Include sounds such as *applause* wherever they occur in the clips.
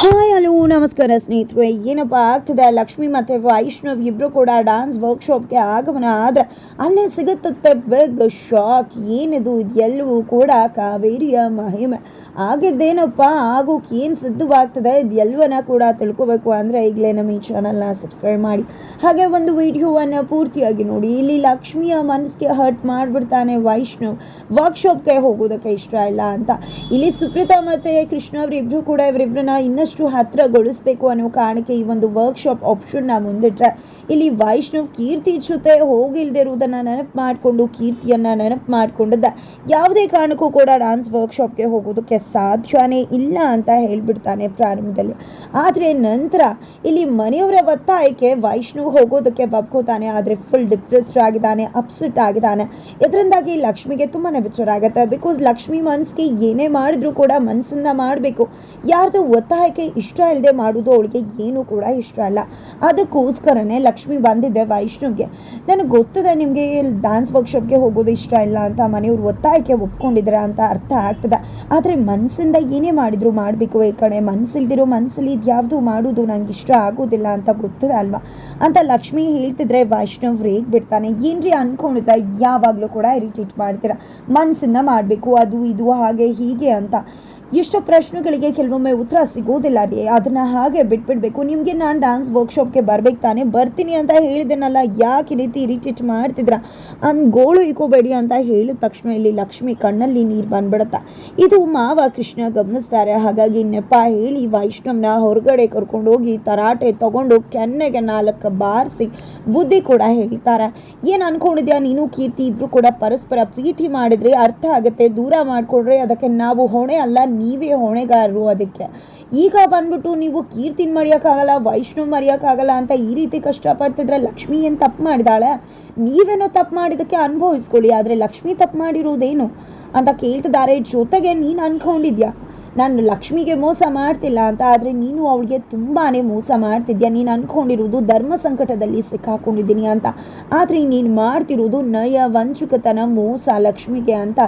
Hi, hello, ನಮಸ್ಕಾರ ಸ್ನೇಹಿತರೆ. ಏನಪ್ಪ ಆಗ್ತದೆ? ಲಕ್ಷ್ಮಿ ಮತ್ತು ವೈಷ್ಣವ್ ಇಬ್ಬರು ಕೂಡ ಡಾನ್ಸ್ ವರ್ಕ್ಶಾಪ್ಗೆ ಆಗಮನ ಆದರೆ ಅಲ್ಲೇ ಸಿಗುತ್ತತ್ತೆ ಬಿಗ್ ಶಾಕ್ ಏನಿದು? ಇದೆಲ್ಲವೂ ಕೂಡ ಕಾವೇರಿಯ ಮಹಿಮೆ. ಆಗಿದ್ದೇನಪ್ಪ ಆಗೋಕೆ ಏನು ಸಿದ್ಧವಾಗ್ತದೆ? ಇದೆಲ್ಲವನ್ನ ಕೂಡ ತಿಳ್ಕೊಬೇಕು ಅಂದರೆ ಈಗಲೇ ನಮ್ಮ ಈ ಚಾನಲ್ನ ಸಬ್ಸ್ಕ್ರೈಬ್ ಮಾಡಿ. ಹಾಗೆ ಒಂದು ವಿಡಿಯೋವನ್ನು ಪೂರ್ತಿಯಾಗಿ ನೋಡಿ. ಇಲ್ಲಿ ಲಕ್ಷ್ಮಿಯ ಮನಸ್ಸಿಗೆ ಹರ್ಟ್ ಮಾಡಿಬಿಡ್ತಾನೆ ವೈಷ್ಣವ್. ವರ್ಕ್ಶಾಪ್ಗೆ ಹೋಗೋದಕ್ಕೆ ಇಷ್ಟ ಇಲ್ಲ ಅಂತ. ಇಲ್ಲಿ ಸುಪ್ರೀತಾ ಮತ್ತು ಕೃಷ್ಣ ಅವರಿಬ್ಬರು ಕೂಡ ಇವರಿಬ್ಬರನ್ನ ಇನ್ನಷ್ಟು ಹತ್ರಗೊಳಿಸ್ಬೇಕು ಅನ್ನೋ ಕಾರಣಕ್ಕೆ ಈ ಒಂದು ವರ್ಕ್ಶಾಪ್ ಆಪ್ಷನ್ನ ಮುಂದಿಟ್ರೆ ಇಲ್ಲಿ ವೈಷ್ಣವ್ ಕೀರ್ತಿ ಜೊತೆ ಹೋಗಿಲ್ದೇ ಇರುವುದನ್ನ ನೆನಪು ಮಾಡಿಕೊಂಡು ಕೀರ್ತಿಯನ್ನ ನೆನಪು ಮಾಡ್ಕೊಂಡಿದ್ದ. ಯಾವುದೇ ಕಾರಣಕ್ಕೂ ಕೂಡ ಡಾನ್ಸ್ ವರ್ಕ್ಶಾಪ್ಗೆ ಹೋಗೋದಕ್ಕೆ ಸಾಧ್ಯನೇ ಇಲ್ಲ ಅಂತ ಹೇಳ್ಬಿಡ್ತಾನೆ ಪ್ರಾರಂಭದಲ್ಲಿ. ಆದರೆ ನಂತರ ಇಲ್ಲಿ ಮನೆಯವರ ಒತ್ತಾಯಕ್ಕೆ ವೈಷ್ಣವ್ ಹೋಗೋದಕ್ಕೆ ಒಪ್ಕೋತಾನೆ ಆದರೆ ಫುಲ್ ಡಿಪ್ರೆಸ್ಡ್ ಆಗಿದ್ದಾನೆ ಅಪ್ಸೆಟ್ ಆಗಿದ್ದಾನೆ. ಇದರಿಂದಾಗಿ ಲಕ್ಷ್ಮಿಗೆ ತುಂಬಾನೇ ಬೇಜಾರ ಆಗತ್ತೆ ಬಿಕಾಸ್ ಲಕ್ಷ್ಮಿ ಮನ್ಸಿಗೆ ಏನೇ ಮಾಡಿದ್ರು ಕೂಡ ಮನಸ್ಸಿಂದ ಮಾಡಬೇಕು. ಯಾರ್ದು ಒತ್ತಾಯಕ್ಕೆ ಇಷ್ಟ ಇಲ್ಲದೆ ಮಾಡೋದು ಅವಳಿಗೆ ಏನೂ ಕೂಡ ಇಷ್ಟ ಇಲ್ಲ ಅದಕ್ಕೋಸ್ಕರನೇ ಲಕ್ಷ್ಮಿ ಬಂದಿದ್ದೆ ವೈಷ್ಣವ್ಗೆ. ನನಗೆ ಗೊತ್ತದೆ ನಿಮಗೆ ಡ್ಯಾನ್ಸ್ ವರ್ಕ್ಶಾಪ್ಗೆ ಹೋಗೋದು ಇಷ್ಟ ಇಲ್ಲ ಅಂತ, ಮನೆಯವ್ರು ಒತ್ತಾಯಕ್ಕೆ ಒಪ್ಕೊಂಡಿದ್ದಾರೆ ಅಂತ ಅರ್ಥ ಆಗ್ತದೆ. ಆದರೆ ಮನಸ್ಸಿಂದ ಏನೇ ಮಾಡಿದ್ರು ಮಾಡಬೇಕು ಈ ಕಡೆ ಮನಸ್ಸಿಲ್ದಿರೋ ಮನಸ್ಸಲ್ಲಿ ಇದ್ಯಾವುದು ಮಾಡೋದು ನಂಗೆ ಇಷ್ಟ ಆಗೋದಿಲ್ಲ ಅಂತ ಗೊತ್ತದೆ ಅಲ್ವಾ? ಅಂತ ಲಕ್ಷ್ಮಿ ಹೇಳ್ತಿದ್ರೆ ವೈಷ್ಣವ್ ರೇಗ್ ಬಿಡ್ತಾನೆ. ಏನ್ರಿ ಅನ್ಕೊಂಡಿದ್ರೆ? ಯಾವಾಗಲೂ ಕೂಡ ಇರಿಟೇಟ್ ಮಾಡ್ತೀರಾ? ಮನಸ್ಸಿಂದ ಮಾಡಬೇಕು, ಅದು ಇದು, ಹಾಗೆ ಹೀಗೆ ಅಂತ. ಎಷ್ಟೋ ಪ್ರಶ್ನೆಗಳಿಗೆ ಕೆಲವೊಮ್ಮೆ ಉತ್ತರ ಸಿಗೋದಿಲ್ಲ ರೀ. ಅದನ್ನ ಹಾಗೆ ಬಿಟ್ಬಿಡ್ಬೇಕು. ನಿಮಗೆ ನಾನು ಡ್ಯಾನ್ಸ್ ವರ್ಕ್ಶಾಪ್ಗೆ ಬರ್ಬೇಕು ತಾನೇ. ಬರ್ತೀನಿ ಅಂತ ಹೇಳಿದೆನಲ್ಲ, ಯಾಕೆ ರೀತಿ ಇರಿಟೇಟ್ ಮಾಡ್ತಿದ್ರ ಗೋಳು ಇಕ್ಕೋಬೇಡಿ ಅಂತ ಹೇಳಿದ ತಕ್ಷಣ ಇಲ್ಲಿ ಲಕ್ಷ್ಮಿ ಕಣ್ಣಲ್ಲಿ ನೀರು ಬಂದ್ಬಿಡತ್ತ. ಇದು ಮಾವ ಕೃಷ್ಣ ಗಮನಿಸ್ತಾರೆ. ಹಾಗಾಗಿ ನೆಪ ಹೇಳಿ, ವೈಷ್ಣವ್ನ ಹೊರಗಡೆ ಕರ್ಕೊಂಡು ಹೋಗಿ ತರಾಟೆ ತಗೊಂಡು ಕೆನ್ನೆಗೆ ನಾಲ್ಕು ಬಾರಿಸಿ ಬುದ್ಧಿ ಕೂಡ ಹೇಳ್ತಾರೆ. ಏನು ಅನ್ಕೊಂಡಿದ್ಯಾ ನೀನು? ಕೀರ್ತಿ ಇಬ್ರು ಕೂಡ ಪರಸ್ಪರ ಪ್ರೀತಿ ಮಾಡಿದ್ರೆ ಅರ್ಥ ಆಗುತ್ತೆ. ದೂರ ಮಾಡ್ಕೊಂಡ್ರೆ ಅದಕ್ಕೆ ನಾವು ಹೊಣೆ ಅಲ್ಲ ನೀವೇ ಹೊಣೆಗಾರರು ಅದಕ್ಕೆ. ಈಗ ಬಂದ್ಬಿಟ್ಟು ನೀವು ಕೀರ್ತಿನ ಮರೆಯೋಕ್ಕಾಗಲ್ಲ, ವೈಷ್ಣವ್ ಮರೆಯೋಕ್ಕಾಗಲ್ಲ ಅಂತ ಈ ರೀತಿ ಕಷ್ಟಪಡ್ತಿದ್ರೆ ಲಕ್ಷ್ಮಿ ಏನು ತಪ್ಪು ಮಾಡಿದಾಳೆ? ನೀವೇನೋ ತಪ್ಪು ಮಾಡಿದ್ದಕ್ಕೆ ಅನುಭವಿಸ್ಕೊಳ್ಳಿ, ಆದರೆ ಲಕ್ಷ್ಮಿ ತಪ್ಪು ಮಾಡಿರೋದೇನು? ಅಂತ ಕೇಳ್ತಿದ್ದಾರೆ. ಜೊತೆಗೆ ನೀನು ಅನ್ಕೊಂಡಿದ್ಯಾ? ನಾನು ಲಕ್ಷ್ಮಿಗೆ ಮೋಸ ಮಾಡ್ತಿಲ್ಲ ಅಂತ ಆದರೆ ನೀನು ಅವಳಿಗೆ ತುಂಬಾ ಮೋಸ ಮಾಡ್ತಿದ್ಯಾ? ನೀನು ಅಂದ್ಕೊಂಡಿರೋದು ಧರ್ಮ ಸಂಕಟದಲ್ಲಿ ಸಿಕ್ಕಾಕೊಂಡಿದ್ದೀನಿ ಅಂತ. ಆದರೆ ನೀನು ಮಾಡ್ತಿರೋದು ನಯ ವಂಚುಕತನ ಮೋಸ ಲಕ್ಷ್ಮಿಗೆ ಅಂತ.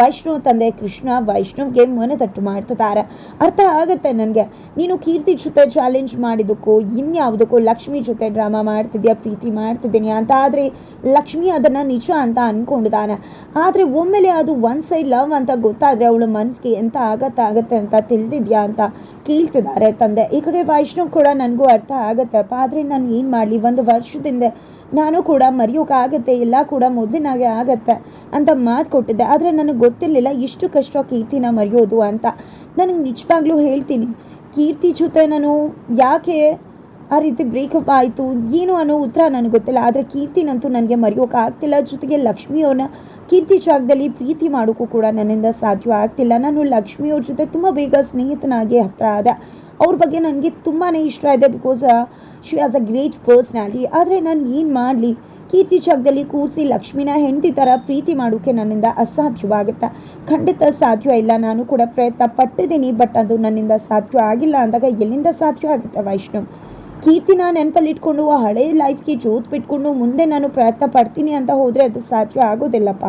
ವೈಷ್ಣವ ತಂದೆ ಕೃಷ್ಣ ವೈಷ್ಣವ್ಗೆ ಮನದಟ್ಟು ಮಾಡ್ತಿದ್ದಾರೆ. ಅರ್ಥ ಆಗುತ್ತೆ ನನಗೆ. ನೀನು ಕೀರ್ತಿ ಜೊತೆ ಚಾಲೆಂಜ್ ಮಾಡಿದ್ದಕ್ಕೂ, ಇನ್ಯಾವುದಕ್ಕೂ ಲಕ್ಷ್ಮಿ ಜೊತೆ ಡ್ರಾಮಾ ಮಾಡ್ತಿದ್ಯಾ, ಪ್ರೀತಿ ಮಾಡ್ತಿದ್ದೀನಿ ಅಂತ. ಆದರೆ ಲಕ್ಷ್ಮಿ ಅದನ್ನು ನಿಜ ಅಂತ ಅಂದ್ಕೊಂಡಿದ್ದಾನೆ ಆದರೆ ಒಮ್ಮೆಲೆ ಅದು ಒನ್ ಸೈಡ್ ಲವ್ ಅಂತ ಗೊತ್ತಾದರೆ ಅವಳ ಮನಸ್ಸಿಗೆ ಎಂತ ಆಗತ್ತೆ. ಆಗತ್ತೆ ಅಂತ ತಿಳಿದಿದ್ಯಾ ಅಂತ ಕೇಳ್ತಿದ್ದಾರೆ ತಂದೆ. ಈ ಕಡೆ ವೈಷ್ಣವ್ ಕೂಡ ನನಗೂ ಅರ್ಥ ಆಗುತ್ತಪ್ಪ ಆದರೆ ನಾನು ಏನು ಮಾಡಲಿ? ಒಂದು ವರ್ಷದಿಂದ ನಾನು ಕೂಡ ಮರೆಯೋಕ್ಕಾಗತ್ತೆ ಎಲ್ಲ ಕೂಡ ಮೊದಲಿನಾಗೆ ಆಗತ್ತೆ ಅಂತ ಮಾತು ಕೊಟ್ಟಿದ್ದೆ. ಆದರೆ ನನಗೆ ಗೊತ್ತಿರಲಿಲ್ಲ ಇಷ್ಟು ಕಷ್ಟ ಕೀರ್ತಿನ ಮರೆಯೋದು ಅಂತ. ನನಗೆ ನಿಜವಾಗ್ಲೂ ಹೇಳ್ತೀನಿ. ಕೀರ್ತಿ ಜೊತೆ ನಾನು ಯಾಕೆ ಆ ರೀತಿ ಬ್ರೇಕಪ್ ಆಯಿತು. ಏನು ಅನ್ನೋ ಉತ್ತರ ನನಗೆ ಗೊತ್ತಿಲ್ಲ. ಆದರೆ ಕೀರ್ತಿನಂತೂ ನನಗೆ ಮರೆಯೋಕ್ಕಾಗ್ತಿಲ್ಲ ಜೊತೆಗೆ ಲಕ್ಷ್ಮಿಯವ್ರನ್ನ ಕೀರ್ತಿ ಜಾಗದಲ್ಲಿ ಪ್ರೀತಿ ಮಾಡೋಕ್ಕೂ ಕೂಡ ನನ್ನಿಂದ ಸಾಧ್ಯ ಆಗ್ತಿಲ್ಲ. ನಾನು ಲಕ್ಷ್ಮಿಯವ್ರ ಜೊತೆ ತುಂಬ ಬೇಗ ಸ್ನೇಹಿತನಾಗಿ ಹತ್ರ ಆದ. ಅವ್ರ ಬಗ್ಗೆ ನನಗೆ ತುಂಬಾ ಇಷ್ಟ ಇದೆ because she has a great personality ಆದರೆ ನಾನು ಏನು ಮಾಡಲಿ? ಕೀರ್ತಿ ಜಾಗದಲ್ಲಿ ಕೂರಿಸಿ ಲಕ್ಷ್ಮಿನ ಹೆಂಡತಿ ಥರ ಪ್ರೀತಿ ಮಾಡೋಕ್ಕೆ ನನ್ನಿಂದ ಅಸಾಧ್ಯವಾಗುತ್ತೆ? ಖಂಡಿತ ಸಾಧ್ಯ ಇಲ್ಲ. ನಾನು ಕೂಡ ಪ್ರಯತ್ನ ಪಟ್ಟಿದ್ದೀನಿ ಬಟ್ ಅದು ನನ್ನಿಂದ ಸಾಧ್ಯ ಆಗಿಲ್ಲ ಅಂದಾಗ ಎಲ್ಲಿಂದ ಸಾಧ್ಯ ಆಗುತ್ತೆ ವೈಷ್ಣವ್? ಕೀರ್ತಿನ ನೆನಪಲ್ಲಿ ಇಟ್ಕೊಂಡು ಆ ಹಳೆ ಲೈಫ್ಗೆ ಜೋತ್ ಬಿಟ್ಕೊಂಡು ಮುಂದೆ ನಾನು ಪ್ರಯತ್ನ ಪಡ್ತೀನಿ ಅಂತ ಹೋದರೆ ಅದು ಸಾಧ್ಯ ಆಗೋದಿಲ್ಲಪ್ಪ.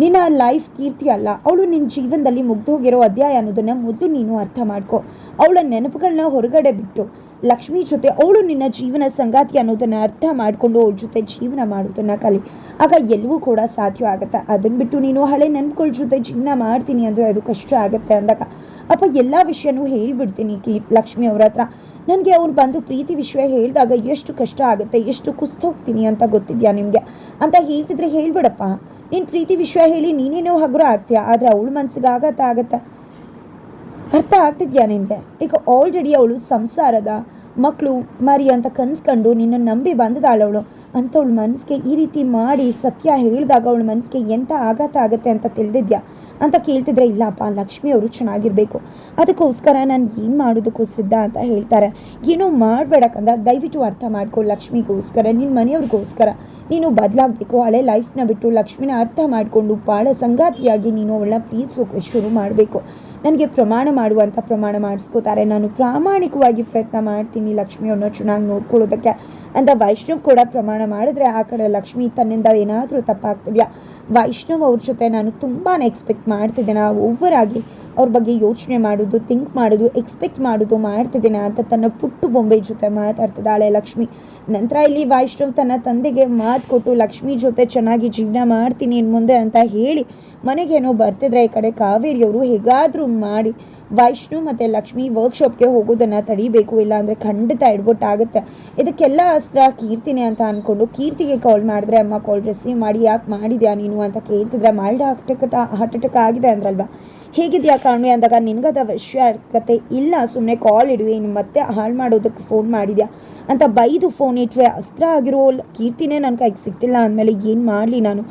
ನಿನ್ನ ಲೈಫ್ ಕೀರ್ತಿ ಅಲ್ಲ. ಅವಳು ನಿನ್ನ ಜೀವನದಲ್ಲಿ ಮುಗ್ದೋಗಿರೋ ಅಧ್ಯಾಯ ಅನ್ನೋದನ್ನ ಮೊದಲು ನೀನು ಅರ್ಥ ಮಾಡ್ಕೊ. ಅವಳ ನೆನಪುಗಳನ್ನ ಹೊರಗಡೆ ಬಿಟ್ಟು. ಲಕ್ಷ್ಮಿ ಜೊತೆ ಅವಳು ನಿನ್ನ ಜೀವನ ಸಂಗಾತಿ ಅನ್ನೋದನ್ನ ಅರ್ಥ ಮಾಡಿಕೊಂಡು ಅವಳ ಜೊತೆ ಜೀವನ ಮಾಡೋದನ್ನ ಕಲಿ. ಆಗ ಎಲ್ಲವೂ ಕೂಡ ಸಾಧ್ಯ ಆಗುತ್ತೆ. ಅದನ್ನು ಬಿಟ್ಟು ನೀನು ಹಳೆ ನೆನಪುಗಳ ಜೊತೆ ಜೀವನ ಮಾಡ್ತೀನಿ ಅಂದರೆ ಅದು ಕಷ್ಟ ಆಗುತ್ತೆ ಅಂದಾಗ. ಅಪ್ಪ, ಎಲ್ಲ ವಿಷಯನೂ ಹೇಳಿಬಿಡ್ತೀನಿ ಕೀ ಲಕ್ಷ್ಮಿ ಅವ್ರ ಹತ್ರ. ನನಗೆ ಅವ್ರು ಬಂದು ಪ್ರೀತಿ ವಿಷಯ ಹೇಳಿದಾಗ ಎಷ್ಟು ಕಷ್ಟ ಆಗುತ್ತೆ, ಎಷ್ಟು ಕುಸ್ತೋಗ್ತೀನಿ ಅಂತ ಗೊತ್ತಿದ್ಯಾ ನಿಮಗೆ? ಅಂತ ಹೇಳ್ತಿದ್ರೆ ಹೇಳ್ಬಿಡಪ್ಪ. ನೀನು ಪ್ರೀತಿ ವಿಷಯ ಹೇಳಿ ನೀನೇನೋ ಹಗುರ ಆಗ್ತೀಯ, ಆದರೆ ಅವಳ ಮನಸ್ಸಿಗೆ ಆಗತ್ತ ಆಗತ್ತ ಅರ್ಥ ಆಗ್ತಿದ್ಯಾ ನಿನಗೆ ಈಗ ಆಲ್ರೆಡಿ ಅವಳು ಸಂಸಾರದ ಮಕ್ಕಳು ಮರಿ ಅಂತ ಕನ್ಸ್ಕೊಂಡು ನಿನ್ನ ನಂಬಿ ಬಂದದಾಳವಳು ಅಂಥವಳ ಮನಸ್ಸಿಗೆ ಈ ರೀತಿ ಮಾಡಿ ಸತ್ಯ ಹೇಳಿದಾಗ ಅವಳ ಮನಸ್ಸಿಗೆ ಎಂಥ ಆಘಾತ ಆಗುತ್ತೆ ಅಂತ ತಿಳಿದಿದ್ಯಾ? ಅಂತ ಕೇಳ್ತಿದ್ರೆ, ಇಲ್ಲಪ್ಪ, ಲಕ್ಷ್ಮಿ ಅವರು ಚೆನ್ನಾಗಿರಬೇಕು. ಅದಕ್ಕೋಸ್ಕರ ನಾನು ಏನು ಮಾಡೋದಕ್ಕೂ ಸಿದ್ಧ ಅಂತ ಹೇಳ್ತಾರೆ. ಏನೋ ಮಾಡಬೇಡಕ್ಕಂದ ದಯವಿಟ್ಟು ಅರ್ಥ ಮಾಡ್ಕೊ ಲಕ್ಷ್ಮಿಗೋಸ್ಕರ ನಿನ್ನ ಮನೆಯವ್ರಿಗೋಸ್ಕರ. ನೀನು ಬದಲಾಗಬೇಕು, ಹಳೆ ಲೈಫ್ನ ಬಿಟ್ಟು ಲಕ್ಷ್ಮಿನ ಅರ್ಥ ಮಾಡಿಕೊಂಡು ಭಾಳ ಸಂಗಾತಿಯಾಗಿ ನೀನು ಅವಳನ್ನ ಪ್ರೀತಿಸೋಕೆ ಶುರು ಮಾಡಬೇಕು. ನನಗೆ ಪ್ರಮಾಣ ಮಾಡುವಂಥ ಪ್ರಮಾಣ ಮಾಡಿಸ್ಕೋತಾರೆ. ನಾನು ಪ್ರಾಮಾಣಿಕವಾಗಿ ಪ್ರಯತ್ನ ಮಾಡ್ತೀನಿ ಲಕ್ಷ್ಮಿಯವ್ರನ್ನ ಚೆನ್ನಾಗಿ ನೋಡ್ಕೊಳ್ಳೋದಕ್ಕೆ. ಅಂತ ವೈಷ್ಣವ್ ಕೂಡ ಪ್ರಮಾಣ ಮಾಡಿದ್ರೆ ಆ ಕಡೆ ಲಕ್ಷ್ಮಿ ತನ್ನಿಂದ ಏನಾದರೂ ತಪ್ಪಾಗ್ತಿದೆಯಾ? ವೈಷ್ಣವ್ ಅವ್ರ ಜೊತೆ ನಾನು ತುಂಬಾ ಎಕ್ಸ್ಪೆಕ್ಟ್ ಮಾಡ್ತಿದ್ದೆ. ನಾವು ಓವರಾಗಿ ಅವ್ರ ಬಗ್ಗೆ ಯೋಚನೆ ಮಾಡೋದು ಥಿಂಕ್ ಮಾಡೋದು ಎಕ್ಸ್ಪೆಕ್ಟ್ ಮಾಡೋದು, ಮಾಡ್ತಿದ್ದೇನೆ ಅಂತ ತನ್ನ ಪುಟ್ಟು ಬೊಂಬೆ ಜೊತೆ ಮಾತಾಡ್ತಿದ್ದಾಳೆ ಲಕ್ಷ್ಮಿ. ನಂತರ ಇಲ್ಲಿ ವೈಷ್ಣವ್ ತನ್ನ ತಂದೆಗೆ ಮಾತು ಕೊಟ್ಟು, ಲಕ್ಷ್ಮಿ ಜೊತೆ ಚೆನ್ನಾಗಿ ಜೀವನ ಮಾಡ್ತೀನಿ ಇನ್ನು ಮುಂದೆ ಅಂತ ಹೇಳಿ ಮನೆಗೇನೋ ಬರ್ತಿದ್ರೆ ಈ ಕಡೆ ಕಾವೇರಿಯವರು ಹೇಗಾದರೂ ಮಾಡಿ. ವೈಷ್ಣು ಮತ್ತು ಲಕ್ಷ್ಮಿ ವರ್ಕ್ಶಾಪ್ಗೆ ಹೋಗೋದನ್ನು ತಡಿಬೇಕು, ಇಲ್ಲಾಂದರೆ ಖಂಡಿತ ಎಡ್ಬೊಟ್ಟಾಗುತ್ತೆ ಇದಕ್ಕೆಲ್ಲ ಅಸ್ತ್ರ ಕೀರ್ತಿನೇ ಅಂತ ಅಂದ್ಕೊಂಡು ಕೀರ್ತಿಗೆ ಕಾಲ್ ಮಾಡಿದ್ರೆ, ಅಮ್ಮ ಕಾಲ್ ರಿಸೀವ್ ಮಾಡಿ, ಯಾಕೆ ಮಾಡಿದ್ಯಾ ನೀನು? ಅಂತ ಕೇಳ್ತಿದ್ರೆ, mild heart attack heart attack ಆಗಿದೆ ಅಂದ್ರಲ್ವಾ? ಹೇಗಿದ್ಯಾ ಕಾಣಿ ಅಂದಾಗ, ನಿನಗದ ಅವಶ್ಯಕತೆ ಇಲ್ಲ. ಸುಮ್ಮನೆ ಕಾಲ್ ಇಡುವೆ. ಇನ್ನು ಮತ್ತೆ ಹಾಳು ಮಾಡೋದಕ್ಕೆ ಫೋನ್ ಮಾಡಿದ್ಯಾ? ಅಂತ ಬೈದು ಫೋನ್ ಇಟ್ಟರೆ ಅಸ್ತ್ರ ಆಗಿರೋ ಕೀರ್ತಿನೇ ನನ್ನ ಕೈಗೆ ಸಿಗ್ತಿಲ್ಲ. ಅಂದಮೇಲೆ ಏನು ಮಾಡಲಿ ನಾನು?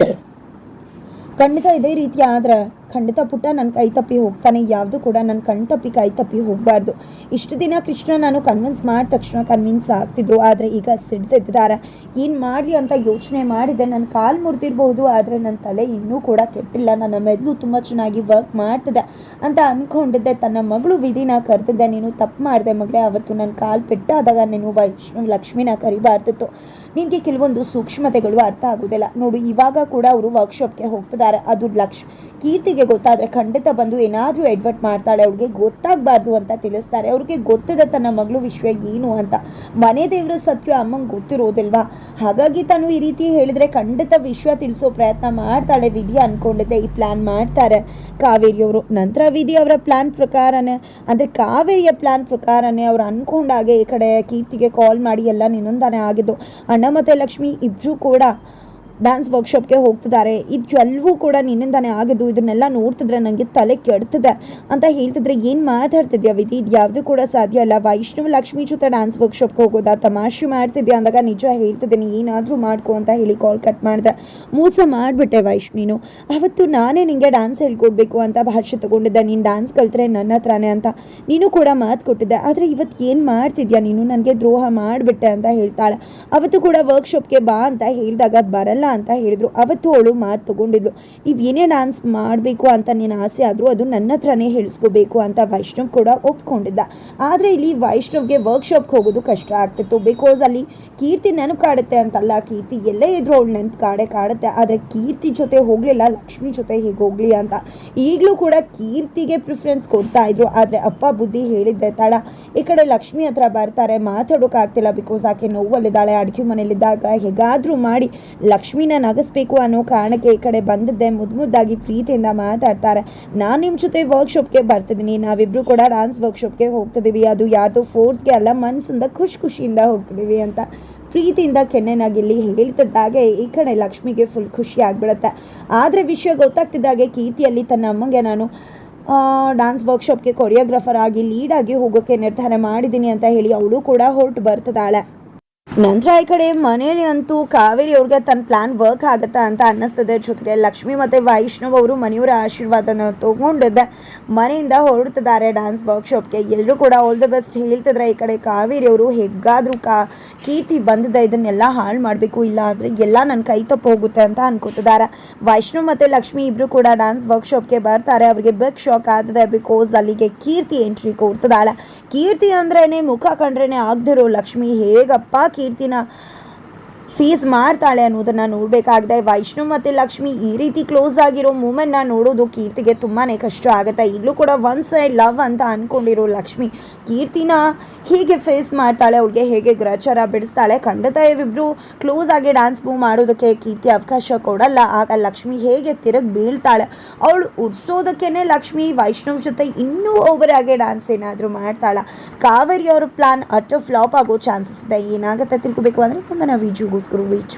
*coughs* ಖಂಡಿತ ಇದೇ ರೀತಿ ಆದ್ರೆ ಖಂಡಿತ ಪುಟ್ಟ ನನ್ನ ಕೈ ತಪ್ಪಿ ಹೋಗ್ತಾನೆ. ಯಾವುದು ಕೂಡ ನನ್ನ ಕಣ್ ತಪ್ಪಿ ಕೈ ತಪ್ಪಿ ಹೋಗಬಾರ್ದು. ಇಷ್ಟು ದಿನ ಕೃಷ್ಣ ನಾನು ಕನ್ವಿನ್ಸ್ ಮಾಡಿದ ತಕ್ಷಣ ಕನ್ವಿನ್ಸ್ ಆಗ್ತಿದ್ರು. ಆದರೆ ಈಗ ಸಿಡ್ದಿದ್ದಾರೆ. ಏನು ಮಾಡಲಿ ಅಂತ ಯೋಚನೆ ಮಾಡಿದೆ. ನನ್ನ ಕಾಲು ಮುರಿದಿರ್ಬೋದು, ಆದರೆ ನನ್ನ ತಲೆ ಇನ್ನೂ ಕೂಡ ಕೆಟ್ಟಿಲ್ಲ. ನನ್ನ ಮೆದುಳು ತುಂಬ ಚೆನ್ನಾಗಿ ವರ್ಕ್ ಮಾಡ್ತಿದೆ ಅಂತ ಅಂದ್ಕೊಂಡಿದ್ದೆ ತನ್ನ ಮಗಳು ವಿಧಿನ ಕರೆದಿದ್ದೆ. ನೀನು ತಪ್ಪು ಮಾಡಿದೆ ಮಗಳೇ. ಅವತ್ತು ನನ್ನ ಕಾಲು ಪೆಟ್ಟಾದಾಗ ನೀನು ವೈಷ್ಣವ್ ಲಕ್ಷ್ಮಿನ ಕರಿಬಾರ್ದಿತ್ತು. ನಿನಗೆ ಕೆಲವೊಂದು ಸೂಕ್ಷ್ಮತೆಗಳು ಅರ್ಥ ಆಗೋದಿಲ್ಲ. ನೋಡು, ಇವಾಗ ಕೂಡ ಅವರು ವರ್ಕ್ಶಾಪ್ಗೆ ಹೋಗ್ತಿದ್ದಾರೆ. ಅದು ಲಕ್ಷ್ ಕೀರ್ತಿಗೆ ಗೊತ್ತಾದರೆ ಖಂಡಿತ ಬಂದು ಏನಾದರೂ ಎಡ್ವರ್ಟ್ ಮಾಡ್ತಾಳೆ, ಅವ್ರಿಗೆ ಗೊತ್ತಾಗಬಾರ್ದು ಅಂತ ತಿಳಿಸ್ತಾರೆ. ಅವ್ರಿಗೆ ಗೊತ್ತಿದೆ ತನ್ನ ಮಗಳು ವಿಶ್ವ ಏನು ಅಂತ. ಮನೆ ದೇವರ ಸತ್ಯ ಅಮ್ಮಂಗೆ ಗೊತ್ತಿರೋದಿಲ್ವಾ? ಹಾಗಾಗಿ ತಾನು ಈ ರೀತಿ ಹೇಳಿದ್ರೆ ಖಂಡಿತ ವಿಶ್ವ ತಿಳಿಸೋ ಪ್ರಯತ್ನ ಮಾಡ್ತಾಳೆ ವಿಧಿ ಅನ್ಕೊಂಡಿದ್ದೆ, ಈ ಪ್ಲಾನ್ ಮಾಡ್ತಾರೆ ಕಾವೇರಿಯವರು ನಂತರ ವಿಧಿ ಅವರ ಪ್ಲಾನ್ ಪ್ರಕಾರನೇ, ಅಂದರೆ ಕಾವೇರಿಯ ಪ್ಲಾನ್ ಪ್ರಕಾರನೇ ಅವ್ರು ಅನ್ಕೊಂಡಾಗೆ ಈ ಕಡೆ ಕೀರ್ತಿಗೆ ಕಾಲ್ ಮಾಡಿ ಎಲ್ಲ ನಿನ್ನೊಂದಾನೆ ಆಗಿದ್ದು, ಅಣ್ಣ ಮತ್ತು ಲಕ್ಷ್ಮಿ ಇಬ್ಬರೂ ಕೂಡ ಡ್ಯಾನ್ಸ್ ವರ್ಕ್ಶಾಪ್ಗೆ ಹೋಗ್ತಿದ್ದಾರೆ. ಇದೆಲ್ಲವೂ ಕೂಡ ನಿನ್ನಿಂದಾನೇ ಆಗಿದ್ದು ಇದನ್ನೆಲ್ಲ ನೋಡ್ತಿದ್ರೆ ನನಗೆ ತಲೆ ಕೆಡ್ತಿದೆ. ಅಂತ ಹೇಳ್ತಿದ್ರೆ ಏನು ಮಾತಾಡ್ತಿದ್ಯಾ ವಿಧಿ? ಇದು ಯಾವುದು ಕೂಡ ಸಾಧ್ಯ ಅಲ್ಲ. ವೈಷ್ಣವ ಲಕ್ಷ್ಮಿ ಜೊತೆ ಡ್ಯಾನ್ಸ್ ವರ್ಕ್ಶಾಪ್ಗೆ ಹೋಗೋದಾ? ತಮಾಷೆ ಮಾಡ್ತಿದ್ಯಾ ಅಂದಾಗ ನಿಜ ಹೇಳ್ತಿದ್ದೀನಿ. ಏನಾದರೂ ಮಾಡ್ಕೊ ಅಂತ ಹೇಳಿ ಕಾಲ್ ಕಟ್ ಮಾಡಿದೆ. ಮೋಸ ಮಾಡಿಬಿಟ್ಟೆ ವೈಷ್ಣಿನು. ಅವತ್ತು ನಾನೇ ನಿನಗೆ ಡ್ಯಾನ್ಸ್ ಹೇಳ್ಕೊಡ್ಬೇಕು ಅಂತ ಭಾಷೆ ತಗೊಂಡಿದ್ದೆ. ನೀನು ಡ್ಯಾನ್ಸ್ ಕಲಿತ್ರೆ ನನ್ನ ಹತ್ರನೇ ಅಂತ ನೀನು ಕೂಡ ಮಾತು ಕೊಟ್ಟಿದ್ದೆ. ಆದರೆ ಇವತ್ತು ಏನು ಮಾಡ್ತಿದ್ಯಾ ನೀನು? ನನಗೆ ದ್ರೋಹ ಮಾಡಿಬಿಟ್ಟೆ ಅಂತ ಹೇಳ್ತಾಳೆ. ಅವತ್ತು ಕೂಡ ವರ್ಕ್ಶಾಪ್ಗೆ ಬಾ ಅಂತ ಹೇಳಿದಾಗ ಬರಲ್ಲ. ಅಂತ ಹೇಳಿದ್ರು. ಅವತ್ತು ಅವಳು ಮಾತು ತೊಗೊಂಡಿದ್ಲು. ನೀವು ಏನೇ ಡಾನ್ಸ್ ಮಾಡಬೇಕು ಅಂತ ನೀನು ಆಸೆ ಆದರೂ ಅದು ನನ್ನ ಹತ್ರನೇ ಹೇಳಿಸ್ಕೋಬೇಕು ಅಂತ ವೈಷ್ಣವ್ ಕೂಡ ಒಪ್ಕೊಂಡಿದ್ದ. ಆದರೆ ಇಲ್ಲಿ ವೈಷ್ಣವ್ಗೆ ವರ್ಕ್ಶಾಪ್ಗೆ ಹೋಗೋದು ಕಷ್ಟ ಆಗ್ತಿತ್ತು. ಬಿಕಾಸ್ ಅಲ್ಲಿ ಕೀರ್ತಿ ನೆನಪು ಕಾಡುತ್ತೆ ಅಂತಲ್ಲ. ಕೀರ್ತಿ ಎಲ್ಲೇ ಇದ್ರು ಅವಳು ನೆನಪು ಕಾಡೆ ಕಾಡುತ್ತೆ. ಆದರೆ ಕೀರ್ತಿ ಜೊತೆ ಹೋಗಲಿಲ್ಲ, ಲಕ್ಷ್ಮಿ ಜೊತೆ ಹೇಗೆ ಹೋಗಲಿ ಅಂತ. ಈಗಲೂ ಕೂಡ ಕೀರ್ತಿಗೆ ಪ್ರಿಫರೆನ್ಸ್ ಕೊಡ್ತಾ ಇದ್ರು. ಆದರೆ ಅಪ್ಪ ಬುದ್ಧಿ ಹೇಳಿದ್ದೆ, ತಡ, ಈ ಕಡೆ ಲಕ್ಷ್ಮಿ ಹತ್ರ ಬರ್ತಾರೆ. ಮಾತಾಡೋಕ್ಕಾಗ್ತಿಲ್ಲ ಬಿಕಾಸ್ ಆಕೆ ನೋವಲ್ಲಿದ್ದಾಳೆ. ಅಡುಗೆ ಮನೇಲಿದ್ದಾಗ ಹೇಗಾದರೂ ಮಾಡಿ. ಲಕ್ಷ್ಮಿನ ನಗಿಸ್ಬೇಕು ಅನ್ನೋ ಕಾರಣಕ್ಕೆ ಈ ಕಡೆ ಬಂದಿದ್ದೆ. ಮುದ್ದು ಮುದ್ದಾಗಿ ಪ್ರೀತಿಯಿಂದ ಮಾತಾಡ್ತಾರೆ. ನಾನು ನಿಮ್ಮ ಜೊತೆ ವರ್ಕ್ಶಾಪ್ಗೆ ಬರ್ತಿದ್ದೀನಿ. ನಾವಿಬ್ರು ಕೂಡ ಡ್ಯಾನ್ಸ್ ವರ್ಕ್ಶಾಪ್ಗೆ ಹೋಗ್ತಿದ್ದೀವಿ ಅದು ಯಾರ್ದು ಫೋರ್ಸ್ಗೆ ಅಲ್ಲ ಮನಸ್ಸಿಂದ ಖುಷಿ ಖುಷಿಯಿಂದ ಹೋಗ್ತಿದ್ದೀವಿ ಅಂತ ಪ್ರೀತಿಯಿಂದ ಕೆನ್ನೆನಾಗಿಲ್ಲಿ ಹೇಳ್ತಿದ್ದಾಗೆ ಈ ಕಡೆ ಲಕ್ಷ್ಮಿಗೆ ಫುಲ್ ಖುಷಿ ಆಗ್ಬಿಡುತ್ತೆ. ಆದರೆ ವಿಷಯ ಗೊತ್ತಾಗ್ತಿದ್ದಾಗೆ ಕೀರ್ತಿಯಲ್ಲಿ ತನ್ನ ಅಮ್ಮಂಗೆ ನಾನು ಡಾನ್ಸ್ ವರ್ಕ್ಶಾಪ್ಗೆ ಕೊರಿಯೋಗ್ರಾಫರ್ ಆಗಿ ಲೀಡ್ ಆಗಿ ಹೋಗೋಕ್ಕೆ ನಿರ್ಧಾರ ಮಾಡಿದ್ದೀನಿ ಅಂತ ಹೇಳಿ ಅವಳು ಕೂಡ ಹೊರಟು ಬರ್ತಿದ್ದಾಳೆ. ನಂತರ ಈ ಕಡೆ ಮನೇಲಿ ಅಂತೂ ಕಾವೇರಿ ಅವ್ರಿಗೆ ತನ್ನ ಪ್ಲಾನ್ ವರ್ಕ್ ಆಗುತ್ತಾ ಅಂತ ಅನ್ನಿಸ್ತದೆ. ಜೊತೆಗೆ ಲಕ್ಷ್ಮಿ ಮತ್ತು ವೈಷ್ಣವ್ ಅವರು ಮನೆಯವರ ಆಶೀರ್ವಾದನ ತಗೊಂಡಿದ್ದೆ ಮನೆಯಿಂದ ಹೊರಡ್ತಿದ್ದಾರೆ ಡ್ಯಾನ್ಸ್ ವರ್ಕ್ಶಾಪ್ಗೆ ಎಲ್ಲರೂ ಕೂಡ ಆಲ್ ದ ಬೆಸ್ಟ್ ಹೇಳ್ತಿದ್ರೆ ಈ ಕಡೆ ಕಾವೇರಿ ಅವರು ಹೇಗಾದರೂ ಕಾ, ಕೀರ್ತಿ ಬಂದಿದೆ. ಇದನ್ನೆಲ್ಲ ಹಾಳು ಮಾಡಬೇಕು. ಇಲ್ಲ ಅಂದರೆ ಎಲ್ಲ ನನ್ನ ಕೈ ತಪ್ಪು ಹೋಗುತ್ತೆ ಅಂತ ಅನ್ಕೋತಿದ್ದಾರೆ. ವೈಷ್ಣವ್ ಮತ್ತು ಲಕ್ಷ್ಮಿ ಇಬ್ಬರು ಕೂಡ ಡ್ಯಾನ್ಸ್ ವರ್ಕ್ಶಾಪ್ಗೆ ಬರ್ತಾರೆ. ಅವರಿಗೆ ಬಿಗ್ ಶಾಕ್ ಆಗ್ತದೆ ಬಿಕಾಸ್ ಅಲ್ಲಿಗೆ ಕೀರ್ತಿ ಎಂಟ್ರಿ ಕೊಡ್ತಿದ್ದಾಳೆ. ಕೀರ್ತಿ ಅಂದ್ರೇನೆ ಮುಖ ಕಂಡ್ರೇನೆ ಆಗದಿರೋ ಲಕ್ಷ್ಮಿ ಹೇಗಪ್ಪ ಕೀರ್ತಿನ ಫೇಸ್ ಮಾಡ್ತಾಳೆ ಅನ್ನೋದನ್ನ ನೋಡಬೇಕಾಗಿದೆ. ವೈಷ್ಣು ಮತ್ತು ಲಕ್ಷ್ಮಿ ಈ ರೀತಿ ಕ್ಲೋಸ್ ಆಗಿರೋ ಮೂಮೆಂಟ್ನ ನೋಡೋದು ಕೀರ್ತಿಗೆ ತುಂಬಾ ಕಷ್ಟ ಆಗುತ್ತೆ. ಈಗಲೂ ಕೂಡ ಒನ್ ಸೈಡ್ ಲವ್ ಅಂತ ಅಂದ್ಕೊಂಡಿರೋ ಲಕ್ಷ್ಮಿ, ಕೀರ್ತಿನ ಹೇಗೆ ಫೇಸ್ ಮಾಡ್ತಾಳೆ, ಅವ್ಳಿಗೆ ಹೇಗೆ ಗ್ರಚಾರ ಬಿಡಿಸ್ತಾಳೆ, ಖಂಡಿತ ಇವರಿಬ್ರು ಕ್ಲೋಸ್ ಆಗಿ ಡ್ಯಾನ್ಸ್ ಮೂವ್ ಮಾಡೋದಕ್ಕೆ ಕೀರ್ತಿ ಅವಕಾಶ ಕೊಡಲ್ಲ. ಆಗ ಲಕ್ಷ್ಮಿ ಹೇಗೆ ತಿರುಗಿ ಬೀಳ್ತಾಳೆ? ಅವಳು ಉರ್ಸೋದಕ್ಕೇನೆ ಲಕ್ಷ್ಮಿ, ವೈಷ್ಣವ್ ಜೊತೆ ಇನ್ನೂ ಓವರ್ ಆಗಿ ಡ್ಯಾನ್ಸ್ ಏನಾದರೂ ಮಾಡ್ತಾಳ. ಕಾವೇರಿ ಅವ್ರ ಪ್ಲಾನ್ ಅಟ್ ಫ್ಲಾಪ್ ಆಗೋ ಚಾನ್ಸಸ್ ಇದೆ. ಏನಾಗುತ್ತೆ ತಿಳ್ಕೊಬೇಕು ಅಂದರೆ ಮುಂದಿನ ವಿಡಿಯೋಗೋಸ್ಕರ ವೇಚ್